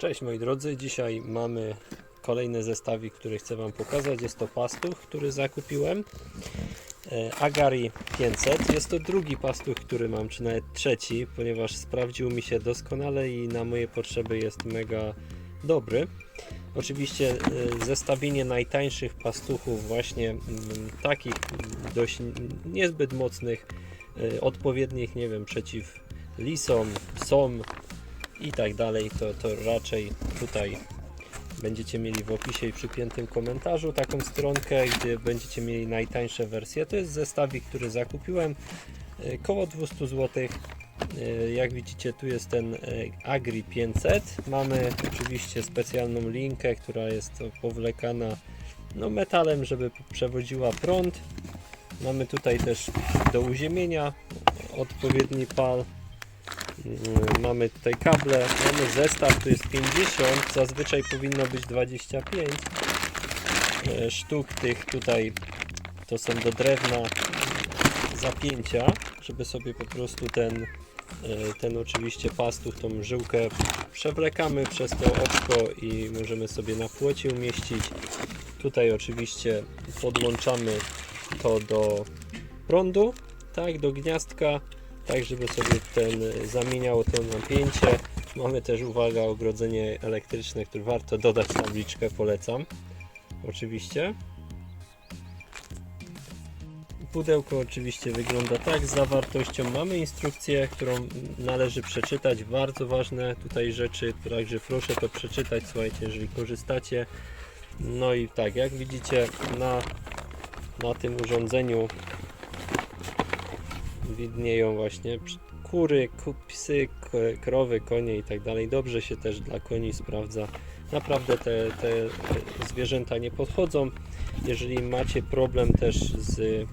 Cześć moi drodzy, dzisiaj mamy kolejny zestawik, który chcę Wam pokazać. Jest to pastuch, który zakupiłem. E, Agari 500. Jest to drugi pastuch, który mam, czy nawet trzeci, ponieważ sprawdził mi się doskonale i na moje potrzeby jest mega dobry. Oczywiście e, zestawienie najtańszych pastuchów, właśnie mm, takich dość niezbyt mocnych, e, odpowiednich, nie wiem, przeciw lisom, som, i tak dalej, to, to raczej tutaj będziecie mieli w opisie i przypiętym komentarzu taką stronkę, gdzie będziecie mieli najtańsze wersje. To jest zestawik, który zakupiłem koło 200 zł. Jak widzicie, tu jest ten e, Agri 500. Mamy oczywiście specjalną linkę, która jest powlekana no, metalem, żeby przewodziła prąd. Mamy tutaj też do uziemienia odpowiedni pal. Mm, Mamy tutaj kable, mamy zestaw, tu jest 50, zazwyczaj powinno być 25 e, sztuk tych tutaj to są do drewna zapięcia, żeby sobie po prostu ten, e, ten oczywiście pastuch, tą żyłkę przewlekamy przez to oczko i możemy sobie na płocie umieścić. Tutaj oczywiście podłączamy to do prądu, tak, do gniazdka tak żeby sobie ten y, zamieniało to napięcie. Mamy też, uwaga, ogrodzenie elektryczne, które warto dodać tabliczkę, polecam. Oczywiście. Pudełko oczywiście wygląda tak z zawartością. Mamy instrukcję, którą należy przeczytać. Bardzo ważne tutaj rzeczy, także proszę to przeczytać, słuchajcie, jeżeli korzystacie. No i tak, jak widzicie na, na tym urządzeniu widnieją właśnie kury, ku- psy, krowy, konie i tak dalej. Dobrze się też dla koni sprawdza. Naprawdę te, te zwierzęta nie podchodzą. Jeżeli macie problem też z,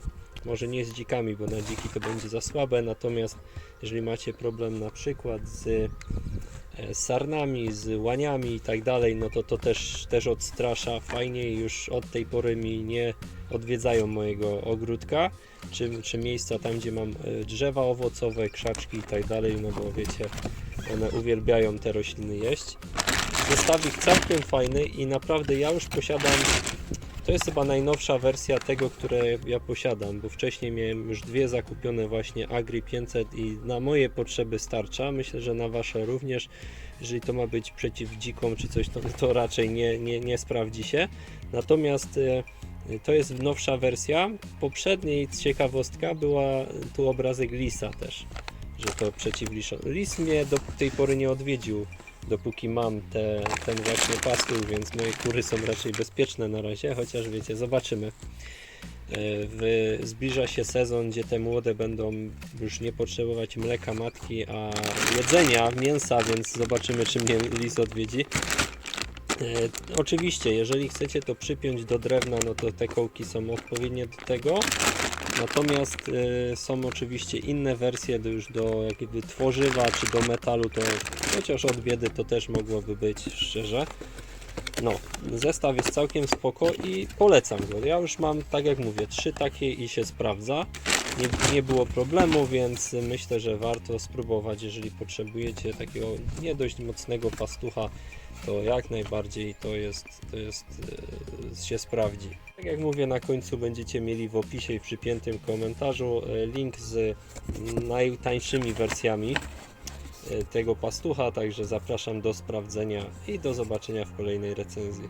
może nie z dzikami, bo na dziki to będzie za słabe, natomiast jeżeli macie problem na przykład z sarnami, z łaniami i tak dalej, no to to też, też odstrasza fajnie już od tej pory mi nie odwiedzają mojego ogródka, czy, czy miejsca tam, gdzie mam e, drzewa owocowe, krzaczki i tak dalej, no bo wiecie, one uwielbiają te rośliny jeść. Zestawik całkiem fajny i naprawdę ja już posiadam, to jest chyba najnowsza wersja tego, które ja posiadam, bo wcześniej miałem już dwie zakupione właśnie Agri 500 i na moje potrzeby starcza, myślę, że na Wasze również. Jeżeli to ma być przeciw dzikom czy coś, to, to raczej nie, nie, nie sprawdzi się. Natomiast e, to jest nowsza wersja. Poprzedniej ciekawostka była tu obrazek lisa też, że to przeciw lisom. Lis mnie do tej pory nie odwiedził, dopóki mam te, ten właśnie pastuch, więc moje kury są raczej bezpieczne na razie, chociaż wiecie, zobaczymy. E, W, zbliża się sezon, gdzie te młode będą już nie potrzebować mleka matki, a jedzenia, mięsa, więc zobaczymy, czy mnie lis odwiedzi. E, oczywiście, jeżeli chcecie to przypiąć do drewna, no to te kołki są odpowiednie do tego. Natomiast e, są oczywiście inne wersje do, już do jakby tworzywa czy do metalu, to chociaż od biedy to też mogłoby być szczerze. No, zestaw jest całkiem spoko i polecam go. Ja już mam, tak jak mówię, trzy takie i się sprawdza. Nie, nie było problemu, więc myślę, że warto spróbować, jeżeli potrzebujecie takiego nie dość mocnego pastucha, to jak najbardziej to jest, to jest e, się sprawdzi. Tak jak mówię, na końcu będziecie mieli w opisie i przypiętym komentarzu e, link z najtańszymi wersjami e, tego pastucha, także zapraszam do sprawdzenia i do zobaczenia w kolejnej recenzji.